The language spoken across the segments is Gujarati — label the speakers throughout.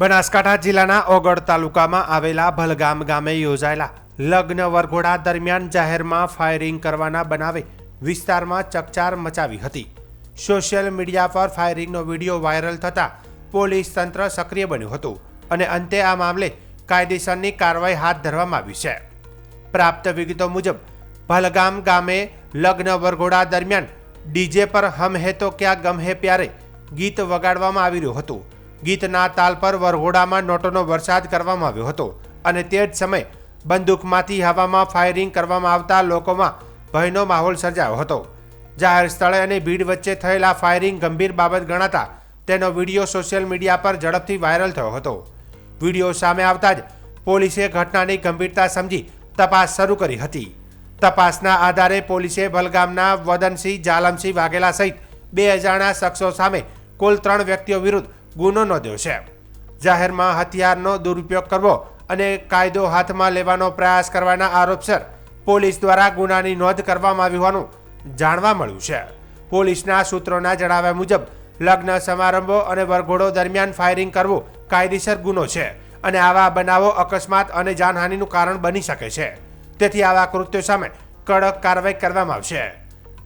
Speaker 1: બનાસકાંઠા જિલ્લાના ઓગળ તાલુકામાં આવેલા ભલગામ ગામે યોજાયેલા લગ્ન વરઘોડા દરમિયાન જાહેરમાં ફાયરિંગ કરવાના બનાવે વિસ્તારમાં ચકચાર મચાવી હતી. સોશિયલ મીડિયા પર ફાયરિંગનો વીડિયો વાયરલ થતાં પોલીસ તંત્ર સક્રિય બન્યું હતું અને અંતે આ મામલે કાયદેસરની કાર્યવાહી હાથ ધરવામાં આવી છે. પ્રાપ્ત વિગતો મુજબ, ભલગામ ગામે લગ્ન વરઘોડા દરમિયાન ડીજે પર હમ હે તો ક્યાં ગમ હે પ્યારે ગીત વગાડવામાં આવી રહ્યું હતું. ગીતના તાલ પર વરઘોડામાં નોટોનો વરસાદ કરવામાં આવ્યો હતો અને તે જ સમયે બંદૂકમાંથી હવામાં ફાયરિંગ કરવામાં આવતા લોકોમાં ભયનો માહોલ સર્જાયો હતો. જાહેર સ્થળે અને ભીડ વચ્ચે થયેલા ફાયરિંગ ગંભીર બાબત ગણાતા તેનો વીડિયો સોશિયલ મીડિયા પર ઝડપથી વાયરલ થયો હતો. વીડિયો સામે આવતા જ પોલીસે ઘટનાની ગંભીરતા સમજી તપાસ શરૂ કરી હતી. તપાસના આધારે પોલીસે ભલગામના વદનસિંહ, જાલમસિંહ વાઘેલા સહિત બે અજાણ્યા શખ્સો સામે કુલ ત્રણ વ્યક્તિઓ વિરુદ્ધ ગુનો નોંધ્યો છે. જાહેરમાં હથિયારનો દુરુપયોગ કરવો અને કાયદો હાથમાં લેવાનો પ્રયાસ કરવાના આરોપસર પોલીસ દ્વારા ગુનાની નોંધ કરવામાં આવી હોવાનું જાણવા મળ્યું છે. પોલીસના સૂત્રોના જણાવ્યા મુજબ, લગ્ન સમારંભો અને વરઘોડો દરમિયાન ફાયરિંગ કરવું કાયદેસર ગુનો છે અને આવા બનાવો અકસ્માત અને જાનહાનિનું કારણ બની શકે છે. તેથી આવા કૃત્યો સામે કડક કાર્યવાહી કરવામાં આવશે.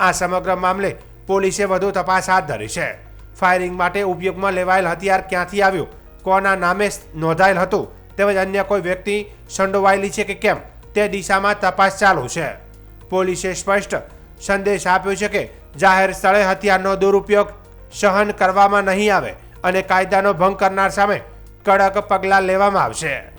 Speaker 1: આ સમગ્ર મામલે પોલીસે વધુ તપાસ હાથ ધરી છે. ફાયરિંગ માટે ઉપયોગમાં લેવાયેલ હથિયાર ક્યાંથી આવ્યું? કોના નામે નોંધાયેલ હતું? તેમજ અન્ય કોઈ વ્યક્તિ સંડોવાયેલી છે કે કેમ? તે દિશામાં તપાસ ચાલુ છે. પોલીસે સ્પષ્ટ સંદેશ આપ્યો છે કે જાહેર સ્થળે હથિયારનો દુરુપયોગ સહન કરવામાં નહીં આવે અને કાયદાનો ભંગ કરનાર સામે કડક પગલાં લેવામાં આવશે.